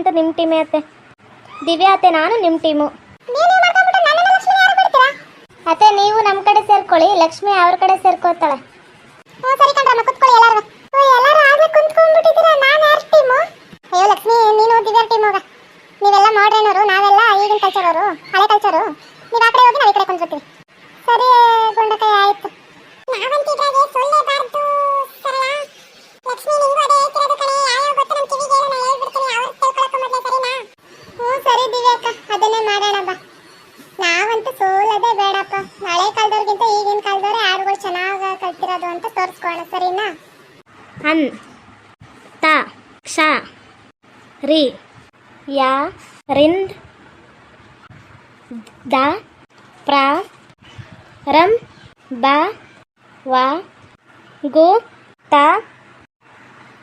ನಾನಂತೂ ನಿಮ್ಮ ಟೀಮೇ ಅತ್ತೆ. ದಿವ್ಯಾ ಅತ್ತೆ ನಾನು ನಿಮ್ಮ ಟೀಮು ಅತ್ತೆ ನೀವು ನಮ್ಮ ಕಡೆ ಸೇರ್ಕೊಳ್ಳಿ ಲಕ್ಷ್ಮಿ ಅವ್ರ ಕಡೆ ಸೇರ್ಕೋತಾಳೆ ಹ್ಞೂ ಸರಿ ಕಣ್ರಮ್ಮ ಕುತ್ಕೊಳ್ಳಿ ಎಲ್ಲರೂ. ಓ ಎಲ್ಲರೂ ಆಗ್ಲೇ ಕುಂತ್ಕೊಂಡ್ಬಿಟ್ಟಿದ್ದೀರಾ? ನಾನು ಯಾರ ಟೀಮು ಅಯ್ಯೋ ಲಕ್ಷ್ಮಿ ನೀನು ದಿವ್ಯಾ ಟೀಮ್ ಹೋಗ. ನೀವೆಲ್ಲ ಮಾಡ್ರೇನವರು ನಾವೆಲ್ಲ ಈಗಿನ ಕಲ್ಚರ್ ಅವರು ಹಳೆ ಕಲ್ಚರು ನೀವು ಆ ಕಡೆ ಹೋಗಿ ನಾವು ಈ ಕಡೆ ಕುಂತ್ಕೊತೀವಿ ಸರಿ ಗುಂಡಕಾಯಿ ಆಯ್ತು. ನಾವಂತಿದ್ರಾಗೆ ಸೊಲ್ಲೇಬಾರ್ದು ಅನ್ ತ ಕ್ಷ ರಿ ಯಾ ರಿಂದ್ ದ ಪ್ರ ರಂ ಬ ವ ಗು ತ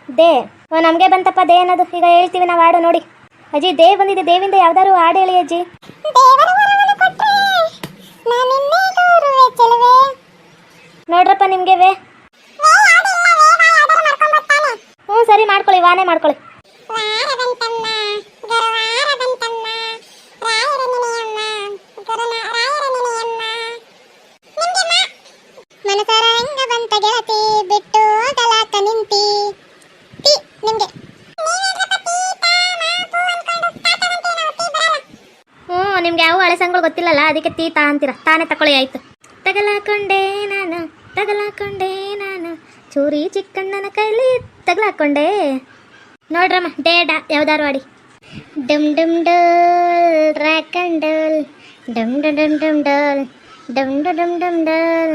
ದೇ. ಓ ನಮಗೆ ಬಂತಪ್ಪ ದೇ ಅನ್ನೋದು. ಈಗ ಹೇಳ್ತೀವಿ ನಾವು ಹಾಡು ನೋಡಿ. ಅಜ್ಜಿ ದೇ ಬಂದಿದೆ. ದೇವಿಂದ ಯಾವ್ದಾದ್ರು ಹಾಡು ಹೇಳಿ ಅಜ್ಜಿ. ನೋಡ್ರಪ್ಪ ನಿಮಗೆ ವೇ. ತಿ ವಾನೆ ಮಾಡ್ಕೊಳ್ಳಿ. ನಿಮ್ಗೆ ಯಾವ ಹಳೆ ಸಂಗಳು ಗೊತ್ತಿಲ್ಲಲ್ಲ? ಅದಕ್ಕೆ ತೀ ತಾ ಅಂತೀರ. ತಾನೇ ತಕೊಳ್ಳಿ ಆಯ್ತು. ತಗಲಾಕೊಂಡೆ ನಾನು ತಗಲಾಕೊಂಡೆ ನಾನು. ಚೂರಿ ಚಿಕ್ಕಣ್ಣನ ಕೈಲಿ ತಗಲಾಕೊಂಡೆ ನೋಡ್ರಮ್ಮ ಡೇಡ ಯಾವ್ದಾರು ಆಡಿ ಡಮ್ ಡಮ್ ಡಲ್ ರಾಕಂಡಲ್ ಡಮ್ ಡ ಡಮ್ ಡಮ್ ಡಲ್ ಡಮ್ ಡಮ್ ಡಮ್ ಡಲ್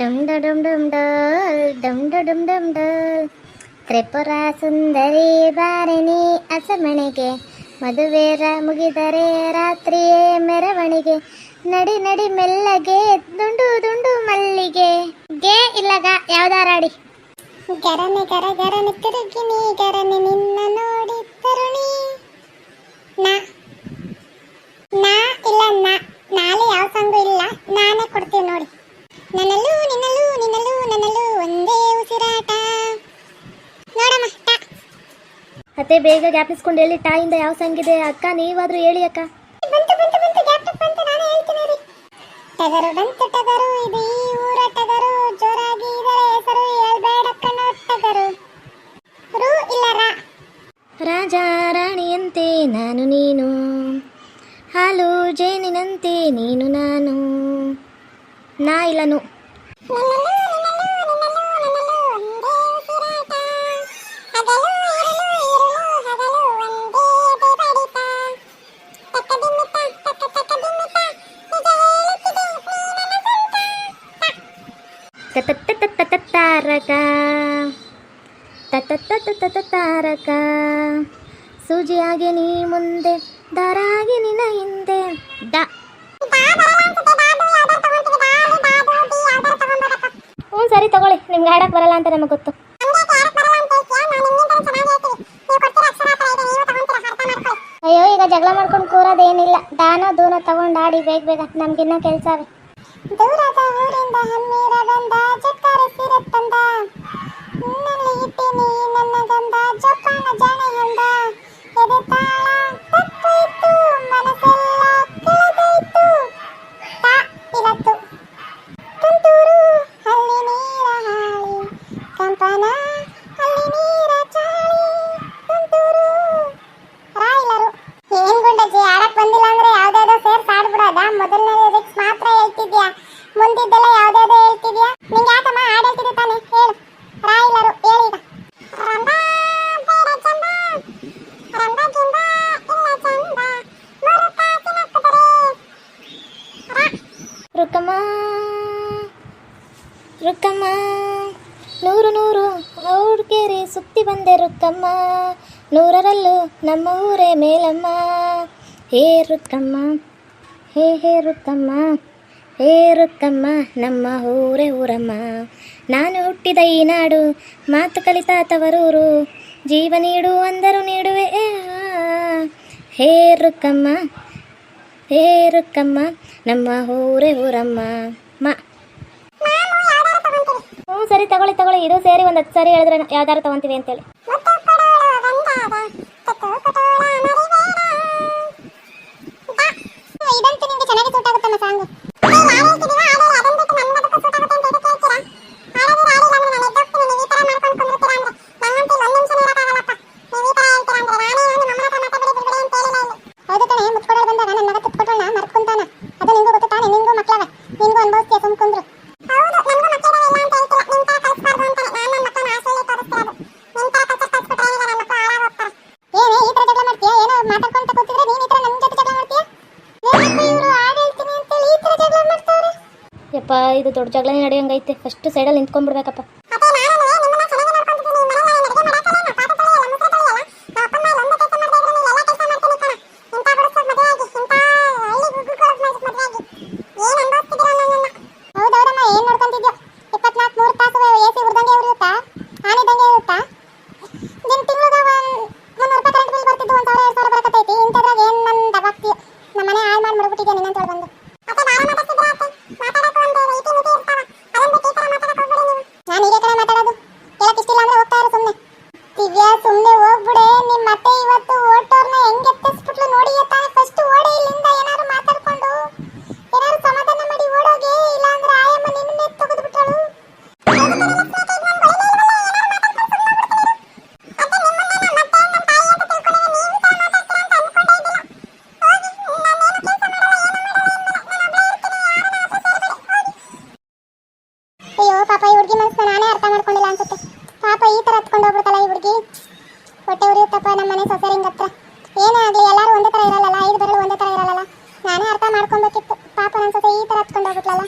ಡಮ್ ಡಮ್ ಡಮ್ ಡಲ್ ಡಮ್ ಡಮ್ ಡಮ್ ಡಲ್ ತ್ರಿಪುರ ಸುಂದರಿ ಬಾರಿಣಿ ಅಸಮಣೆಗೆ ಮದುವೆರ ಮುಗಿದರೆ ರಾತ್ರಿಯೇ ಮೆರವಣಿಗೆ ನಡಿ ನಡಿ ಮೆಲ್ಲಗೆ ದುಂಡು ದುಂಡು ಮಲ್ಲಿಗೆ ಗೆ ಇಲ್ಲಗ ಯಾವ್ದಾರಾಡಿ ಗರನೆ ಗರ ಗರನೆ ತಿರುಗಿನಿ ಗರನೆ ನಿನ್ನ ನೋಡಿ ತರುಣಿ. ನಾ ನಾ ಇಲ್ಲ ನಾ ನಾಳೆ ಯಾವ ಸಾಂಗು ಇಲ್ಲ ನಾನೇ ಕೊಡ್ತೀನಿ ನೋಡಿ. ನನ್ನಲ್ಲೂ ನಿನ್ನಲ್ಲೂ ನಿನ್ನಲ್ಲೂ ನನ್ನಲ್ಲೂ ಒಂದೇ ಉಸಿರಾಟ. ನೋಡಮ್ಮ ಟಾ. ಅತ್ತೆ ಬೇಗ ಜ್ಞಾಪಿಸ್ಕೊಂಡು ಹೇಳಿ ಟಾಯಿಂದ ಯಾವ ಸಂಗಿದೆ? ಅಕ್ಕ ನೀವಾದ್ರೂ ಹೇಳಿ ಅಕ್ಕ. ಬಂತು ಬಂತು ಬಂತು ಗ್ಯಾಪ್ ಅಂತ ನಾನು ಹೇಳ್ತೀನಿ ರೀ. ಟಗರು ಬಂತು ಟಗರು ಇದೆ. ಈ ರಾಣಿಯಂತೆ ನಾನು ನೀನು ಹಾಲು ಜೇನಿನಂತೆ ನೀನು ನಾನು ನಾ ಇಲ್ಲನು ನನ್ನಲ್ಲೂ ನಿನ್ನಲ್ಲೂ ನಿನ್ನಲ್ಲೂ ನನ್ನಲ್ಲೂ ಒಂದೇ ಸೂಜಿಯಾಗಿ ನೀ ಮುಂದೆ, ದಾರಾಗಿ ನಿನ್ನ ಹಿಂದೆ. ದ. ಹ್ಞೂ, ಸರಿ ತಗೊಳ್ಳಿ. ನಿಮ್ಗೆ ಹಾಡಕ್ಕೆ ಬರಲ್ಲ ಅಂತ ನಮಗೆ ಗೊತ್ತು. ಅಯ್ಯೋ, ಈಗ ಜಗಳ ಮಾಡ್ಕೊಂಡು ಕೂರೋದೇನಿಲ್ಲ. ದಾನ ದೂನ ತಗೊಂಡು ಆಡಿ ಬೇಗ ಬೇಗ. ನಮ್ಗಿನ್ನ ಕೆಲಸ ರುಕ್ಕಮ್ಮ. ರುಕಮ್ಮ ನೂರು ನೂರು ಔಡ್ಕೇರಿ ಸುತ್ತಿ ಬಂದೆ ರುಕ್ಕಮ್ಮ. ನೂರರಲ್ಲೂ ನಮ್ಮ ಊರೇ ಮೇಲಮ್ಮ. ಹೇ ರುಕ್ಕಮ್ಮ, ಹೇ ಹೇ ರುಕ್ಕಮ್ಮ ಹೇ ರುಕ್ಕಮ್ಮ, ನಮ್ಮ ಊರೇ ಊರಮ್ಮ. ನಾನು ಹುಟ್ಟಿದ ಈ ನಾಡು, ಮಾತು ಕಲಿತ ತವರೂರು. ಜೀವ ನೀಡು ಅಂದರು ನೀಡುವೆ. ಹೇ ರುಕ್ಕಮ್ಮ ಹೇ ರುಕ್ಕಮ್ಮ ನಮ್ಮ ಊರೇ ಊರಮ್ಮ. ಮ. ಹ್ಞೂ ಸರಿ, ತಗೊಳ್ಳಿ ತಗೊಳ್ಳಿ. ಇದು ಸೇರಿ ಒಂದು ಹತ್ತು ಸರಿ ಹೇಳಿದ್ರೆ ಯಾವ್ದಾರು ತಗೊಂತೀವಿ ಅಂತೇಳಿ. ಇದು ದೊಡ್ಡ ಜಗಳ ನಡೆಯಂಗೈತೆ. ಫಸ್ಟ್ ಸೈಡಲ್ಲಿ ನಿಂತ್ಕೊಂಡ್ಬಿಡ್ಬೇಕಪ್ಪ. ಬಿಡಪ್ಪ ನಮ್ಮನೆ ಮನೆ ಸೊಸರಿಂಗ್ ಹತ್ರ. ಏನೇ ಆಗಲಿ, ಎಲ್ಲರೂ ಒಂದೇ ಥರ ಇರಲ್ಲಲ್ಲ, ಐದು ಬರಲು ಒಂದೇ ಥರ ಇರಲ್ಲಲ್ಲ. ನಾನೇ ಅರ್ಥ ಮಾಡ್ಕೊಬೇಕಿತ್ತು. ಪಾಪ ನನ್ನ ಸೊಸೆ ಈ ಥರ ಹತ್ಕೊಂಡು ಹೋಗ್ಬಿಟ್ಲಲ್ಲ.